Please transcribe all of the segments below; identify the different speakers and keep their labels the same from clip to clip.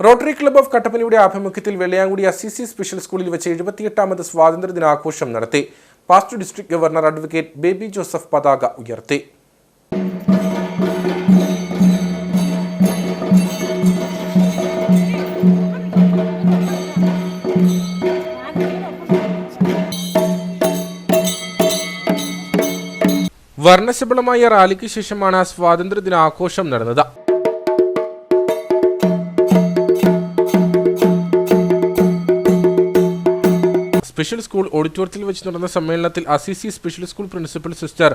Speaker 1: Rotary club of കട്ടപ്പനയുടെ ആഭിമുഖ്യത്തിൽ Vellayamkudi Assisi special സ്കൂളിൽ വെച്ച് എഴുപത്തിയെട്ടാമത് സ്വാതന്ത്ര്യ ദിനാഘോഷം നടത്തി. Past district governor advocate Baby Joseph പതാക ഉയർത്തി. വർണശബളമായ റാലിക്ക് ശേഷമാണ് സ്വാതന്ത്ര്യ ദിനാഘോഷം നടന്നത്. സ്പെഷ്യൽ സ്കൂൾ ഓഡിറ്റോറിയത്തിൽ വെച്ച് നടന്ന സമ്മേളനത്തിൽ Assisi special school principal sister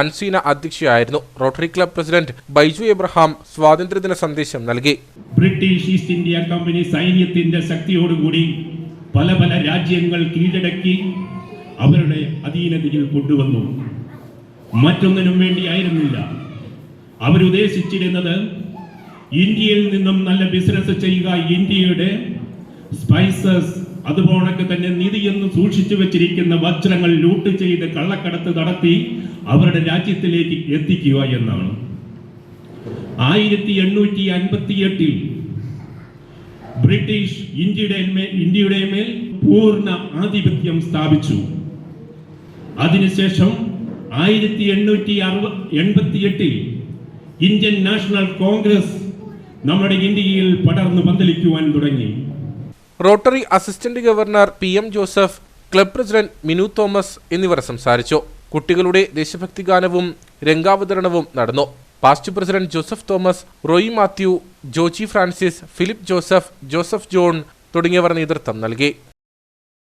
Speaker 1: Anseena അധ്യക്ഷയായിരുന്നു. Rotary club president Baiju Abraham സ്വാതന്ത്ര്യദിന സന്ദേശം നൽകി.
Speaker 2: ബ്രിട്ടീഷ് ഈസ്റ്റ് ഇന്ത്യ കമ്പനി സൈന്യത്തിന്റെ ശക്തിയോടുകൂടി പല പല രാജ്യങ്ങൾ കീഴടക്കി അവരുടെ അധീനതയിൽ കൊണ്ടുവന്നു. മറ്റൊന്നിനും വേണ്ടിയായിരുന്നില്ല. അവരുദ്ദേശിച്ചിരുന്നത് ഇന്ത്യയിൽ നിന്നും നല്ല ബിസിനസ് ചെയ്യുക ഇന്ത്യയുടെ സ്പൈസസ് അതുപോലൊക്കെ തന്നെ നിധി എന്ന് സൂക്ഷിച്ചു വെച്ചിരിക്കുന്ന വജ്രങ്ങൾ ലൂട്ട് ചെയ്ത് കള്ളക്കടത്ത് നടത്തി അവരുടെ രാജ്യത്തിലേക്ക് എത്തിക്കുക എന്നാണ്. ആയിരത്തി എണ്ണൂറ്റി അൻപത്തി എട്ടിൽ ബ്രിട്ടീഷ് ഇന്ത്യയുടെ മേൽ ഇന്ത്യയുടെ മേൽ പൂർണ ആധിപത്യം സ്ഥാപിച്ചു. അതിനുശേഷം ആയിരത്തി എണ്ണൂറ്റി അറുപ എൺപത്തി എട്ടിൽ ഇന്ത്യൻ നാഷണൽ കോൺഗ്രസ് നമ്മുടെ ഇന്ത്യയിൽ പടർന്നു പന്തലിക്കുവാൻ തുടങ്ങി.
Speaker 1: Rotary assistant governor P M Joseph club president Minu Thomas എന്നിവർ സംസാരിച്ചു. കുട്ടികളുടെ ദേശഭക്തി ഗാനവും രംഗാവതരണവും നടന്നു. Past president Joseph Thomas Roy Mathew Joji Francis Philip Joseph Joseph John തുടങ്ങിയവർ നേതൃത്വം നൽകി.